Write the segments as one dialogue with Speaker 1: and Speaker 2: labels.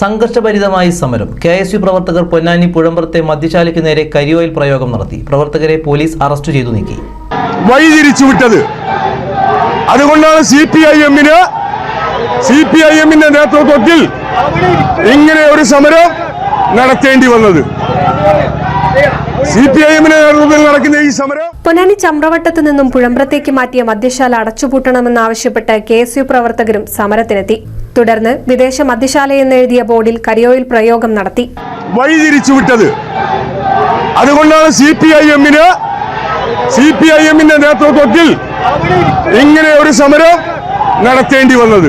Speaker 1: സംഘർഷഭരിതമായി സമരം. K S U പ്രവർത്തകർ പൊന്നാനി പുഴമ്പുറത്തെ മദ്യശാലയ്ക്ക് നേരെ കരിയോയിൽ പ്രയോഗം നടത്തി. പ്രവർത്തകരെ പോലീസ് അറസ്റ്റ് ചെയ്തു നീക്കി.
Speaker 2: വഴിതിരിച്ചുവിട്ടത് അതുകൊണ്ടാണ് സി പി ഐ എമ്മിന് സി പി ഐ എമ്മിന്റെ നേതൃത്വത്തിൽ ഇങ്ങനെ ഒരു സമരം നടത്തേണ്ടി വന്നത്. സി പി ഐ എമ്മിന്റെ നേതൃത്വത്തിൽ നടക്കുന്ന ഈ സമരം
Speaker 3: പൊന്നാനി ചമ്രവട്ടത്തു നിന്നും പുഴമ്പ്രത്തേക്ക് മാറ്റിയ മദ്യശാല അടച്ചുപൂട്ടണമെന്നാവശ്യപ്പെട്ട് കെ എസ് യു പ്രവർത്തകരും സമരത്തിനെത്തി. തുടർന്ന് വിദേശ മദ്യശാലയെന്നെഴുതിയ ബോർഡിൽ കരിയോയിൽ പ്രയോഗം നടത്തി.
Speaker 2: വഴിതിരിച്ചുവിട്ടത്. അതുകൊണ്ടാണ് സി പി ഐ എമ്മിന് സി പി ഐ എമ്മിന്റെ നേതൃത്വത്തിൽ ഇങ്ങനെ ഒരു സമരം നടത്തേണ്ടി വന്നത്.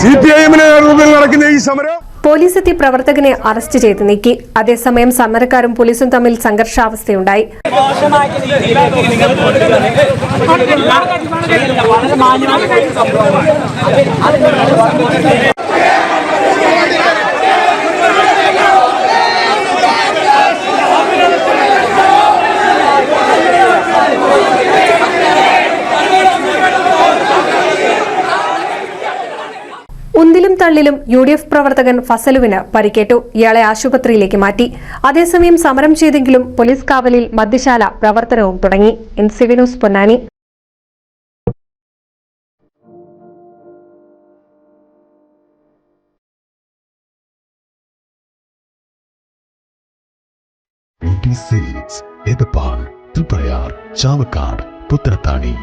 Speaker 2: സി പി ഐ എമ്മിന്റെ നേതൃത്വത്തിൽ നടക്കുന്ന ഈ സമരം
Speaker 3: പോലീസ് എത്തി പ്രവർത്തകനെ അറസ്റ്റ് ചെയ്ത് നീക്കി. അതേസമയം സമരക്കാരും പോലീസും തമ്മിൽ സംഘർഷാവസ്ഥയുണ്ടായി. തള്ളിലും യു ഡി എഫ് പ്രവർത്തകൻ ഫസലുവിന് പരിക്കേറ്റു. ഇയാളെ ആശുപത്രിയിലേക്ക് മാറ്റി. അതേസമയം സമരം ചെയ്തെങ്കിലും പോലീസ് കാവലിൽ മദ്യശാല പ്രവർത്തനവും തുടങ്ങി. N C V news Ponnani.
Speaker 4: Beauty silks Edappal Triprayar Chavakkad Puthanathani